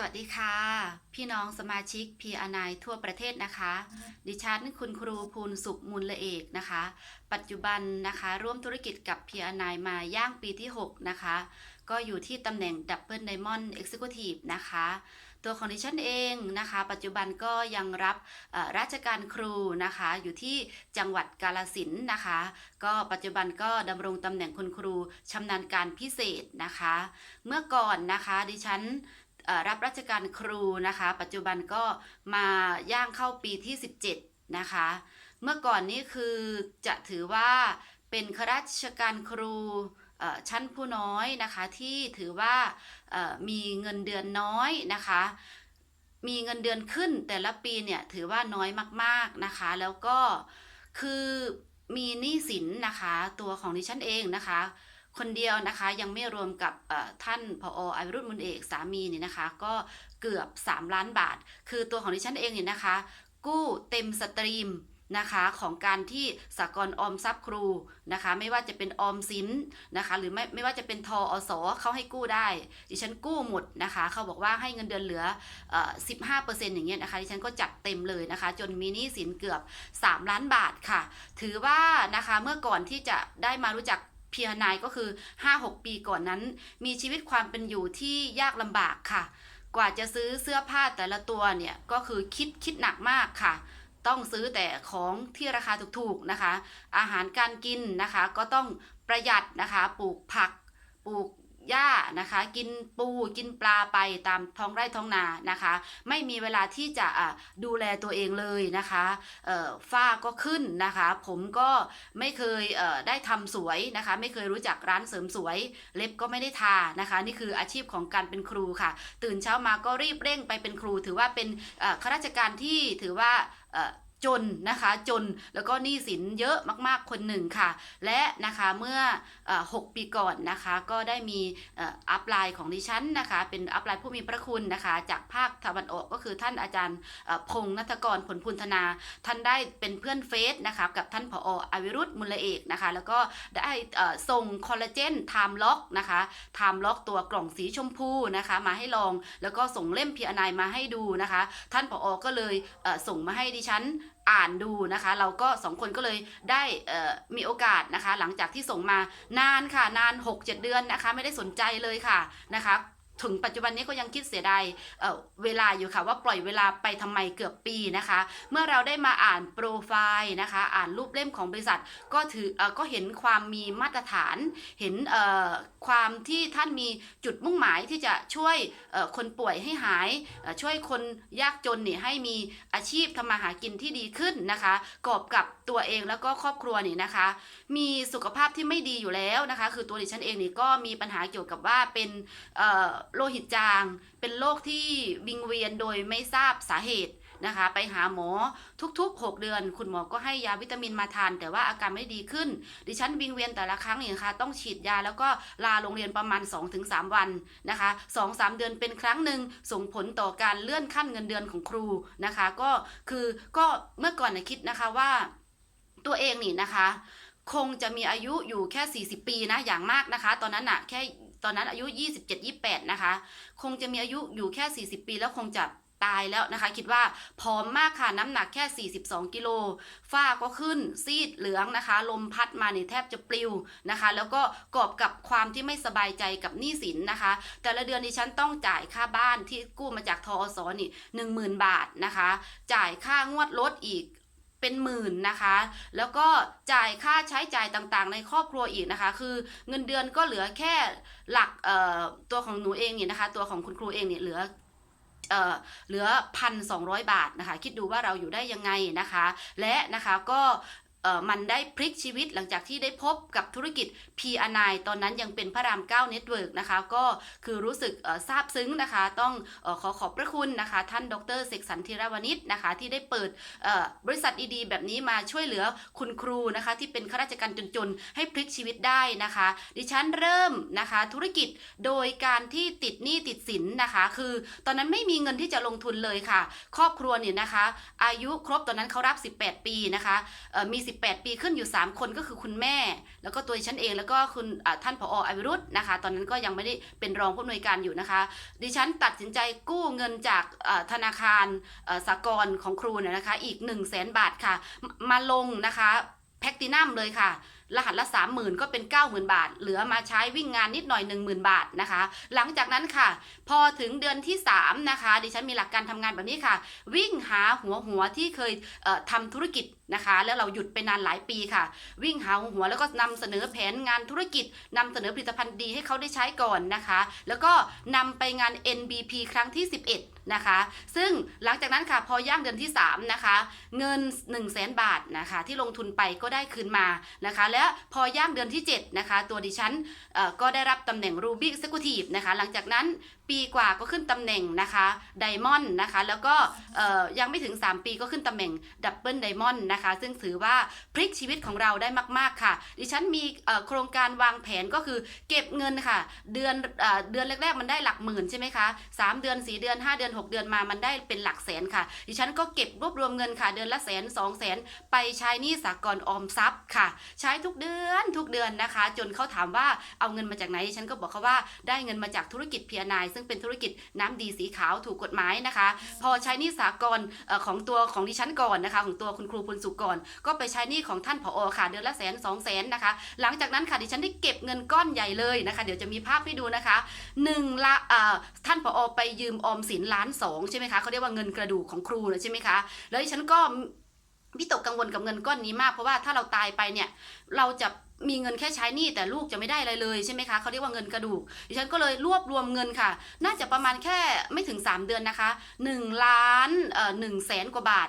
สวัสดีค่ะ พี่น้องสมาชิกพีอานายทั่วประเทศนะคะ ดิฉันคุณครูภูลสุขมูลละเอกนะคะ ปัจจุบันนะคะร่วมธุรกิจกับพีอานายมาย่างปีที่ 6 นะคะ ก็อยู่ที่ตำแหน่งดับเบิลไดมอนด์เอ็กซิคิวทีฟนะคะ ตัวของดิฉันเองนะคะ ปัจจุบันก็ยังรับเอ่อราชการครูนะคะ อยู่ที่จังหวัดกาลสินธุ์นะคะ ก็ปัจจุบันก็ดำรงตำแหน่งคุณครูชำนาญการพิเศษนะคะ เมื่อก่อนนะคะดิฉันเอ่อ รับราชการครูนะคะ ปัจจุบันก็มาย่างเข้าปีที่ 17 นะคะ เมื่อก่อนนี้คือจะถือว่าเป็นข้าราชการครูชั้นผู้น้อยนะคะที่ถือว่ามีเงินเดือนน้อยนะคะ มีเงินเดือนขึ้นแต่ละปีเนี่ยถือว่าน้อยมากๆนะคะ แล้วก็คือมีหนี้สินนะคะ ตัวของดิฉันเองนะคะ คนเดียวนะคะ ยังไม่รวมกับท่านผออวิรุธมุนเอกสามีเนี่ยนะคะ ก็เกือบ 3 ล้านบาท คือตัวของดิฉันเองเนี่ยนะคะ กู้เต็มสตรีมนะคะของการที่สากลออมทรัพย์ครูนะคะไม่ว่าจะเป็นออมสินนะคะหรือไม่ไม่ว่าจะเป็นทออสเขาให้กู้ได้ ดิฉันกู้หมดนะคะเขาบอกว่าให้เงินเดือนเหลือสิบห้าเปอ่อ15%อย่างเงี้ยนะคะดิฉันก็จัดเต็มเลยนะคะ จนมีหนี้สินเกือบ 3 ล้านบาทค่ะ ถือว่านะคะเมื่อก่อนที่จะได้มารู้จัก เพียนายก็คือ 5-6 ปีก่อนนั้น มีชีวิตความเป็นอยู่ที่ยากลำบากค่ะ กว่าจะซื้อเสื้อผ้าแต่ละตัวเนี่ย ก็คือคิดคิดหนักมากค่ะ ต้องซื้อแต่ของที่ราคาถูกๆนะคะ อาหารการกินนะคะ ก็ต้องประหยัดนะคะ ปลูกผัก ปลูก หญ้านะคะ กินปูกินปลาไปตามท้องไร่ท้องนานะคะ ไม่มีเวลาที่จะดูแลตัวเองเลยนะคะฝ้าก็ขึ้นนะคะ ผมก็ไม่เคยเได้ทำสวยนะคะ ไม่เคยรู้จักร้านเสริมสวย เล็บก็ไม่ได้ทานะคะ นี่คืออาชีพของการเป็นครูค่ะ ตื่นเช้ามาก็รีบเร่งไปเป็นครู ถือว่าเป็นข้าราชการที่ถือว่า จนนะคะ จนแล้วก็หนี้สินเยอะมากๆคนหนึ่งค่ะ และนะคะเมื่ออ6ปีก่อนนะคะ ก็ได้มีเอ่ออัพไลน์ของดิฉันนะคะ เป็นอัพไลน์ผู้มีพระคุณนะคะ จากภาคตะวันออกก็คือท่านอาจารย์พงษ์นัทกรผลพุนธนา ท่านได้เป็นเพื่อนเฟซนะคะกับท่านผออวิรุธมุลเอกนะคะ แล้วก็ได้ส่งคอลลาเจนไทม์ล็อกนะคะไทม์ล็อกตัวกล่องสีชมพูนะคะ มาให้ลองแล้วก็ส่งเล่มพีอนายมาให้ดูนะคะ ท่านผอก็เลยส่งมาให้ดิฉัน อ่านดูนะคะ เราก็สองคนก็เลยได้มีโอกาสนะคะ หลังจากที่ส่งมานานค่ะนาน 6-7 เดือนนะคะ ไม่ได้สนใจเลยค่ะนะคะ ถึงปัจจุบันนี้ก็ยังคิดเสียดายเเวลาอยู่ค่ะว่าปล่อยเวลาไปทำไมเกือบปีนะคะ เมื่อเราได้มาอ่านโปรไฟล์นะคะ อ่านรูปเล่มของบริษัท ก็ถืออก็เห็นความมีมาตรฐาน เห็นความที่ท่านมีจุดมุ่งหมายที่จะช่วยคนป่วยให้หาย ช่วยคนยากจนเนี่ยให้มีอาชีพทำมาหากินที่ดีขึ้นนะคะกอบกับตัวเองแล้วก็ครอบครัวนี่นะคะ มีสุขภาพที่ไม่ดีอยู่แล้วนะคะ คือตัวดิฉันเองนี่ก็มีปัญหาเกี่ยวกับว่าเป็นโลหิตจาง เป็นโรคที่วิงเวียนโดยไม่ทราบสาเหตุนะคะ ไปหาหมอทุกๆ 6 เดือน คุณหมอก็ให้ยาวิตามินมาทาน แต่ว่าอาการไม่ดีขึ้น ดิฉันวิงเวียนแต่ละครั้งเนี่ะคะต้องฉีดยาแล้วก็ลาโรงเรียนประมาณ 2-3 วันนะคะ2-3 เดือนเป็นครั้งหนึ่งส่งผลต่อการเลื่อนขั้นเงินเดือนของครูนะคะ ก็คือก็เมื่อก่อนนะคิดนะคะว่าตัวเองนี่นะคะ คงจะมีอายุอยู่แค่ 40 ปีนะอย่างมากนะคะ ตอนนั้นอะแค่ ตอนนั้นอายุ 27-28 นะคะ คงจะมีอายุอยู่แค่ 40 ปีแล้วคงจะตายแล้วนะคะ คิดว่าผอมมากค่ะน้ำหนักแค่ 42 กิโลฝ้าก็ขึ้นซีดเหลืองนะคะ ลมพัดมาเนี่ยแทบจะปลิวนะคะ แล้วก็กอบกับความที่ไม่สบายใจกับหนี้สินนะคะ แต่ละเดือนดิฉันต้องจ่ายค่าบ้านที่กู้มาจากทอสนี่หนึ่งหมื่นบาทนะคะ จ่ายค่างวดรถอีก เป็นหมื่นนะคะ แล้วก็จ่ายค่าใช้จ่ายต่างๆ ในครอบครัวอีกนะคะ คือเงินเดือนก็เหลือแค่หลักตัวของหนูเองเนี่ยนะคะ ตัวของคุณครูเองเนี่ยเหลือเหลือพันสองบาทนะคะ คิดดูว่าเราอยู่ได้ยังไงนะคะ และนะคะก็เมันได้พลิกชีวิตหลังจากที่ได้พบกับธุรกิจ p ีอนตอนนั้นยังเป็นพระราม9 Network นะคะ ก็คือรู้สึกซาบซึ้งนะคะ ต้องอขอขอบพระคุณนะคะ ท่านดรเสกสรรธีรวณิชนะคะ ที่ได้เปิดบริษัทดีๆ แบบนี้มาช่วยเหลือคุณครูนะคะ ที่เป็นข้าราชการจนๆ ให้พลิกชีวิตได้นะคะ ดิฉันเริ่มนะคะธุรกิจโดยการที่ติดหนี้ติดสินนะคะ คือตอนนั้นไม่มีเงินที่จะลงทุนเลยค่ะ ครอบครัวเนี่ยนะคะ อายุครบตอนนั้นเขารับ 18 ปีนะคะมี 18ปีขึ้นอยู่ 3 คนก็คือคุณแม่ แล้วก็ตัวฉันเองแล้วก็คุณท่านผออวิรุธนะคะ ตอนนั้นก็ยังไม่ได้เป็นรองผู้อำนวยการอยู่นะคะ ดิฉันตัดสินใจกู้เงินจากธนาคารเอ่อสากลของครูเนี่ยนะคะ อีก 1 0 0 0 0แสนบาทค่ะมมาลงนะคะแพคตินัมเลยค่ะ รหัสละ 30,000 ก็เป็น 90,000 บาท เหลือมาใช้วิ่งงานนิดหน่อย 10,000 บาทนะคะ หลังจากนั้นค่ะ พอถึงเดือนที่ 3 นะคะ ดิฉันมีหลักการทำงานแบบนี้ค่ะ วิ่งหาหัวหัวที่เคยเทำธุรกิจ นะคะ แล้วเราหยุดไปนานหลายปีค่ะ วิ่งหาหัวแล้วก็นำเสนอแผนงานธุรกิจนำเสนอผลิตภัณฑ์ดีให้เขาได้ใช้ก่อนนะคะ แล้วก็นำไปงาน NBP ครั้งที่ 11 นะคะ ซึ่งหลังจากนั้นค่ะพอย่างเดือนที่ 3 นะคะ เงิน 1 0 0 0 0แสนบาทนะคะ ที่ลงทุนไปก็ได้คืนมานะคะ และพอย่างเดือนที่ 7 นะคะ ตัวดิฉันก็ได้รับตำแหน่ง Ruby Executive นะคะ หลังจากนั้น ปีกว่าก็ขึ้นตำแหน่งนะคะไดมอนด์นะคะ แล้วก็ยังไม่ถึง 3 ปีก็ขึ้นตำแหน่งดับเบิลไดมอนด์นะคะ ซึ่งถือว่าพลิกชีวิตของเราได้มากๆค่ะ ดิฉันมีโครงการวางแผนก็คือเก็บเงินค่ะ เดือนเออเดือนแรกๆ มันได้หลักหมื่นใช่ไหมคะ 3 เดือน 4 เดือน 5 เดือน 6 เดือนมามันได้เป็นหลักแสนค่ะ ดิฉันก็เก็บรวบรวมเงินค่ะ เดือนละแสนสองแสนไปใช้หนี้สากลออมทรัพย์ค่ะ ใช้ทุกเดือนทุกเดือนนะคะ จนเขาถามว่าเอาเงินมาจากไหนดิฉันก็บอกเขาว่าได้เงินมาจากธุรกิจเพียนายซึ่งเป็นธุรกิจน้ำดีสีขาวถูกกฎหมายนะคะ พอใช้หนี้สากลเอ่อของตัวของดิฉันก่อนนะคะ ของตัวคุณครูปุณสุกก่อน ก็ไปใช้หนี้ของท่านผอค่ะเดือนละแสนสองแสนนะคะ หลังจากนั้นค่ะดิฉันได้เก็บเงินก้อนใหญ่เลยนะคะ เดี๋ยวจะมีภาพให้ดูนะคะหนึ่งละเอ่อท่านผอไปยืมออมสินล้านสองใช่ไหมคะเขาเรียกว่าเงินกระดูกของครูนะใช่ไหมคะแล้วดิฉันก็วิตกกังวลกับเงินก้อนนี้มากเพราะว่าถ้าเราตายไปเนี่ยเราจะ มีเงินแค่ใช้หนี้แต่ลูกจะไม่ได้อะไรเลยใช่ไหมคะเขาเรียกว่าเงินกระดูกดิฉันก็เลยรวบรวมเงินค่ะ น่าจะประมาณแค่ไม่ถึง 3 เดือนนะคะ1ล้านเอ่อหนึ่งแสนกว่าบาท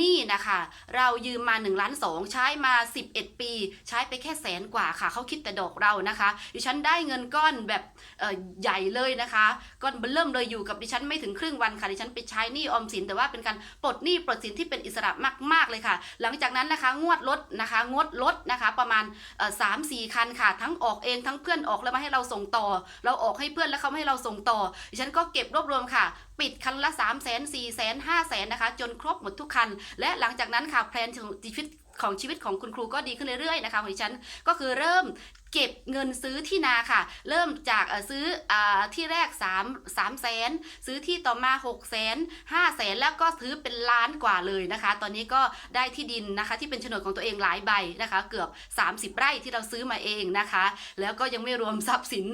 นี่นะคะ เรายืมมา1ล้านสองใช้มา 11 ปี ใช้ไปแค่แสนกว่าค่ะเขาคิดแต่ดอกเรานะคะ ดิฉันได้เงินก้อนแบบเอ่อใหญ่เลยนะคะก้อนเริ่มเลยอยู่กับดิฉันไม่ถึงครึ่งวันค่ะดิฉันไปใช้หนี้ออมสินแต่ว่าเป็นการปลดหนี้ปลดสินที่เป็นอิสระมากๆเลยค่ะ หลังจากนั้นนะคะงวดลดนะคะงดลดนะคะประมาณเอ่อสามสี่คันค่ะ ทั้งออกเองทั้งเพื่อนออกแล้วมาให้เราส่งต่อ เราออกให้เพื่อนแล้วเขาให้เราส่งต่อดิฉันก็เก็บรวบรวมค่ะ ปิดคันละ3 0 0 0 0 0 4 0 0 0 0 5 0 0 0 0นะคะ จนครบหมดทุกคัน และหลังจากนั้นค่ะแพลนชีวิต ของชีวิตของคุณครูก็ดีขึ้นเรื่อยๆนะคะของดิฉันก็คือเริ่มเก็บเงินซื้อที่นาค่ะ เริ่มจากซื้ออที่แรก3 3แสนซื้อที่ต่อมา6แสน5แสนแล้วก็ซื้อเป็นล้านกว่าเลยนะคะ ตอนนี้ก็ได้ที่ดินนะคะที่เป็นโฉนดของตัวเองหลายใบนะคะ เกือบ 30 ไร่ที่เราซื้อมาเองนะคะ แล้วก็ยังไม่รวมทรัพย์สิน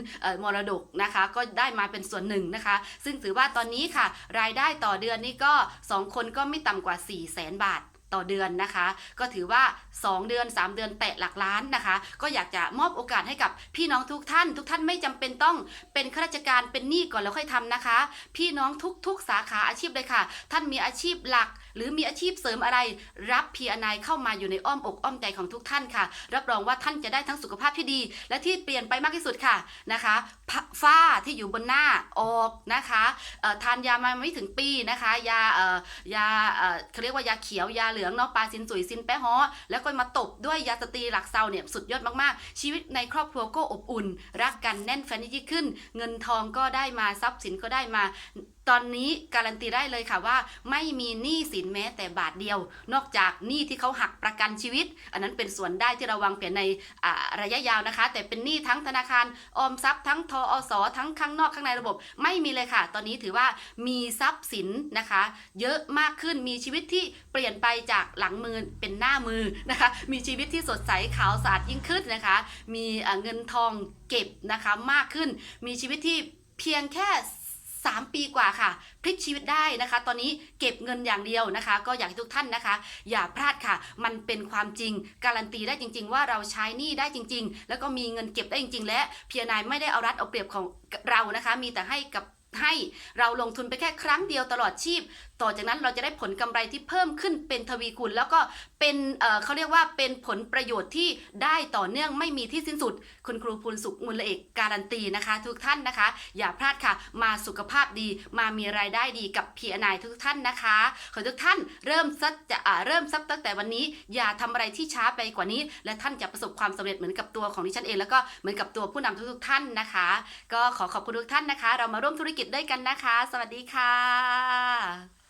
มรดกนะคะ ก็ได้มาเป็นส่วนหนึ่งนะคะ ซึ่งถือว่าตอนนี้ค่ะ รายได้ต่อเดือนนี่ก็ 2 คนก็ไม่ต่ำกว่า4 0 0แสนบาท ต่อเดือนนะคะ ก็ถือว่า 2 เดือน 3 เดือนแตะหลักล้านนะคะ ก็อยากจะมอบโอกาสให้กับพี่น้องทุกท่าน ทุกท่านไม่จำเป็นต้องเป็นข้าราชการเป็นหนี้ก่อนแล้วค่อยทำนะคะ พี่น้องทุก ๆ สาขาอาชีพเลยค่ะ ท่านมีอาชีพหลัก หรือมีอาชีพเสริมอะไร รับพีอนายเข้ามาอยู่ในอ้อมอกอ้อมใจของทุกท่านค่ะ รับรองว่าท่านจะได้ทั้งสุขภาพที่ดี และที่เปลี่ยนไปมากที่สุดค่ะนะคะฝ้าที่อยู่บนหน้าออกนะคะทานยามาไม่ถึงปีนะคะ ยาเอ่อยาเอ่อเขาเรียกว่ายาเขียวยาเหลืองเนาะปลาซินสุยซินแปะฮอแล้วก็มาตบด้วยยาสตรีหลักเซาเนี่ยสุดยอดมากๆ ชีวิตในครอบครัวก็อบอุ่น รักกันแน่นแฟนยิ่งขึ้น เงินทองก็ได้มาทรัพย์สินก็ได้มา ตอนนี้การันตีได้เลยค่ะว่าไม่มีหนี้สินแม้แต่บาทเดียว นอกจากหนี้ที่เขาหักประกันชีวิต อันนั้นเป็นส่วนได้ที่เราวางแผนในระยะยาวนะคะ แต่เป็นหนี้ทั้งธนาคารออมทรัพย์ทั้งทอสอทั้งข้างนอกข้างในระบบ ไม่มีเลยค่ะ ตอนนี้ถือว่ามีทรัพย์สินนะคะ เยอะมากขึ้นมีชีวิตที่เปลี่ยนไปจากหลังมือเป็นหน้ามือนะคะ มีชีวิตที่สดใสขาวสะอาดยิ่งขึ้นนะคะ มีเงินทองเก็บนะคะมากขึ้น มีชีวิตที่เพียงแค่ 3 ปีกว่าค่ะ พลิกชีวิตได้นะคะ ตอนนี้เก็บเงินอย่างเดียวนะคะ ก็อยากให้ทุกท่านนะคะ อย่าพลาดค่ะ มันเป็นความจริง การันตีได้จริง ๆ ว่าเราใช้หนี้ได้จริง ๆ แล้วก็มีเงินเก็บได้จริง ๆ และเพียนายไม่ได้เอารัดเอาเปรียบของเรานะคะ มีแต่ให้กับให้เราลงทุนไปแค่ครั้งเดียวตลอดชีพต่อจากนั้นเราจะได้ผลกำไรที่เพิ่มขึ้นเป็นทวีคูณ แล้วก็เป็นเเขาเรียกว่าเป็นผลประโยชน์ที่ได้ต่อเนื่องไม่มีที่สิ้นสุด คุณครูภูลสุขมูลเอกการันตีนะคะ ทุกท่านนะคะ อย่าพลาดค่ะ มาสุขภาพดี มามีรายได้ดีกับพีอนายทุกท่านนะคะ ขอทุกท่านเริ่มซัดจะเริ่มซับตั้งแต่วันนี้ อย่าทำอะไรที่ช้าไปกว่านี้ และท่านจะประสบความสำเร็จเหมือนกับตัวของดิฉันเองแล้วก็เหมือนกับตัวผู้นำทุกๆท่านนะคะ ก็ขอขอบคุณทุกท่านนะคะ เรามาร่วมธุรกิจด้วยกันนะคะ สวัสดีค่ะ